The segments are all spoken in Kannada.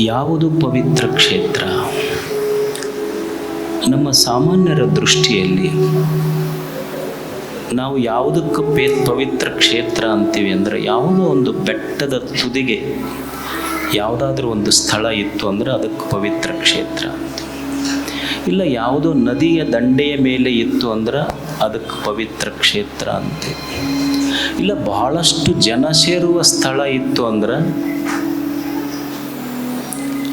ಯಾವುದು ಪವಿತ್ರ ಕ್ಷೇತ್ರ? ನಮ್ಮ ಸಾಮಾನ್ಯರ ದೃಷ್ಟಿಯಲ್ಲಿ ನಾವು ಯಾವುದಕ್ಕೆ ಪೇ, ಪವಿತ್ರ ಕ್ಷೇತ್ರ ಅಂತೀವಿ ಅಂದರೆ ಯಾವುದೋ ಒಂದು ಬೆಟ್ಟದ ತುದಿಗೆ ಯಾವುದಾದ್ರೂ ಒಂದು ಸ್ಥಳ ಇತ್ತು ಅಂದರೆ ಅದಕ್ಕೆ ಪವಿತ್ರ ಕ್ಷೇತ್ರ ಅಂತ ಇಲ್ಲ ಯಾವುದೋ ನದಿಯ ದಂಡೆಯ ಮೇಲೆ ಇತ್ತು ಅಂದ್ರೆ ಅದಕ್ಕೆ ಪವಿತ್ರ ಕ್ಷೇತ್ರ ಅಂತೀವಿ. ಇಲ್ಲ ಬಹಳಷ್ಟು ಜನ ಸೇರುವ ಸ್ಥಳ ಇತ್ತು ಅಂದ್ರೆ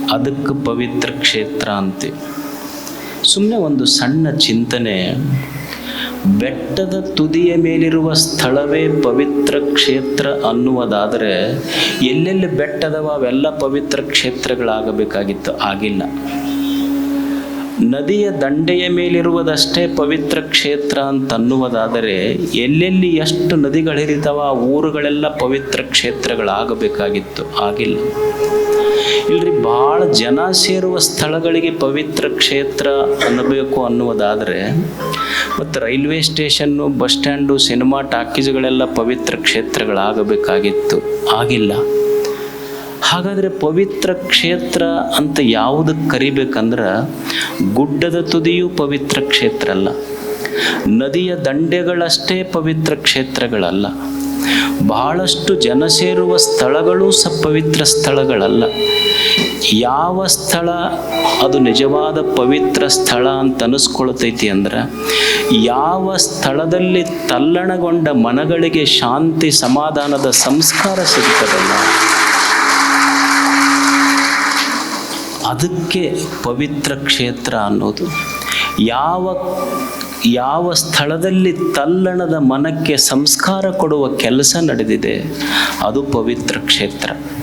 ಅದಕ್ಕೆ ಪವಿತ್ರ ಕ್ಷೇತ್ರ ಅಂತೆ. ಸುಮ್ಮನೆ ಒಂದು ಸಣ್ಣ ಚಿಂತನೆ. ಬೆಟ್ಟದ ತುದಿಯ ಮೇಲಿರುವ ಸ್ಥಳವೇ ಪವಿತ್ರ ಕ್ಷೇತ್ರ ಅನ್ನುವುದಾದರೆ ಎಲ್ಲೆಲ್ಲಿ ಬೆಟ್ಟದವ ಅವೆಲ್ಲ ಪವಿತ್ರ ಕ್ಷೇತ್ರಗಳಾಗಬೇಕಾಗಿತ್ತು, ಆಗಿಲ್ಲ. ನದಿಯ ದಂಡೆಯ ಮೇಲಿರುವುದಷ್ಟೇ ಪವಿತ್ರ ಕ್ಷೇತ್ರ ಅಂತ ಅನ್ನುವುದಾದರೆ ಎಲ್ಲೆಲ್ಲಿ ಎಷ್ಟು ನದಿಗಳಿರಿತಾವ ಆ ಊರುಗಳೆಲ್ಲ ಪವಿತ್ರ ಕ್ಷೇತ್ರಗಳಾಗಬೇಕಾಗಿತ್ತು. ಆಗಿಲ್ಲ. ಇಲ್ರಿ, ಭಾಳ ಜನ ಸೇರುವ ಸ್ಥಳಗಳಿಗೆ ಪವಿತ್ರ ಕ್ಷೇತ್ರ ಅನ್ನಬೇಕು ಅನ್ನುವುದಾದರೆ, ಮತ್ತು railway station, bus stand, cinema ಟಾಕೀಸ್ಗಳೆಲ್ಲ ಪವಿತ್ರ ಕ್ಷೇತ್ರಗಳಾಗಬೇಕಾಗಿತ್ತು. ಆಗಿಲ್ಲ. ಹಾಗಾದರೆ ಪವಿತ್ರ ಕ್ಷೇತ್ರ ಅಂತ ಯಾವುದಕ್ಕೆ ಕರಿಬೇಕಂದ್ರೆ ಗುಡ್ಡದ ತುದಿಯು ಪವಿತ್ರ ಕ್ಷೇತ್ರ ಅಲ್ಲ ನದಿಯ ದಂಡೆಗಳಷ್ಟೇ ಪವಿತ್ರ ಕ್ಷೇತ್ರಗಳಲ್ಲ, ಬಹಳಷ್ಟು ಜನ ಸೇರುವ ಸ್ಥಳಗಳು ಸ ಪವಿತ್ರ ಸ್ಥಳಗಳಲ್ಲ. ಯಾವ ಸ್ಥಳ ಅದು ನಿಜವಾದ ಪವಿತ್ರ ಸ್ಥಳ ಅಂತ ಅನಿಸ್ಕೊಳ್ತೈತಿ ಅಂದ್ರೆ, ಯಾವ ಸ್ಥಳದಲ್ಲಿ ತಲ್ಲಣಗೊಂಡ ಮನಗಳಿಗೆ ಶಾಂತಿ ಸಮಾಧಾನದ ಸಂಸ್ಕಾರ ಸಿಗ್ತದಲ್ಲ ಅದಕ್ಕೆ ಪವಿತ್ರ ಕ್ಷೇತ್ರ ಅನ್ನೋದು. ಯಾವ ಯಾವ ಸ್ಥಳದಲ್ಲಿ ತಲ್ಲಣದ ಮನಕ್ಕೆ ಸಂಸ್ಕಾರ ಕೊಡುವ ಕೆಲಸ ನಡೆದಿದೆ, ಅದು ಪವಿತ್ರ ಕ್ಷೇತ್ರ.